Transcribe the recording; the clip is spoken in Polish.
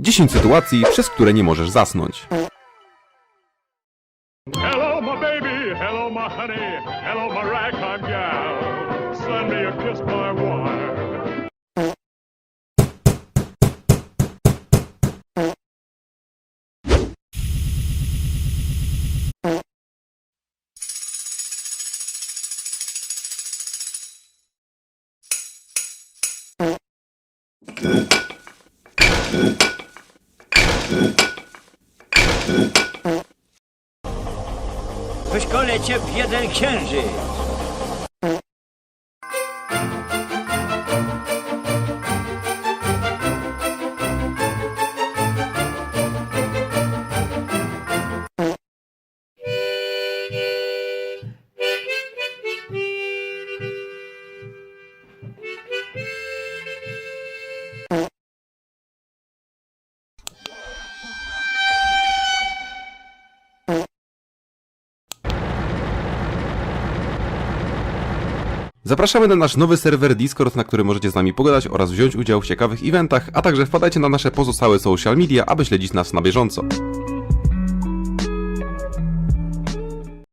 10 sytuacji, przez które nie możesz zasnąć. Hello, my baby. Hello, my honey. Hello, my ragtime gal. Send me a kiss, my wife. Wyszkolę cię w jeden księżyc. Zapraszamy na nasz nowy serwer Discord, na którym możecie z nami pogadać oraz wziąć udział w ciekawych eventach, a także wpadajcie na nasze pozostałe social media, aby śledzić nas na bieżąco.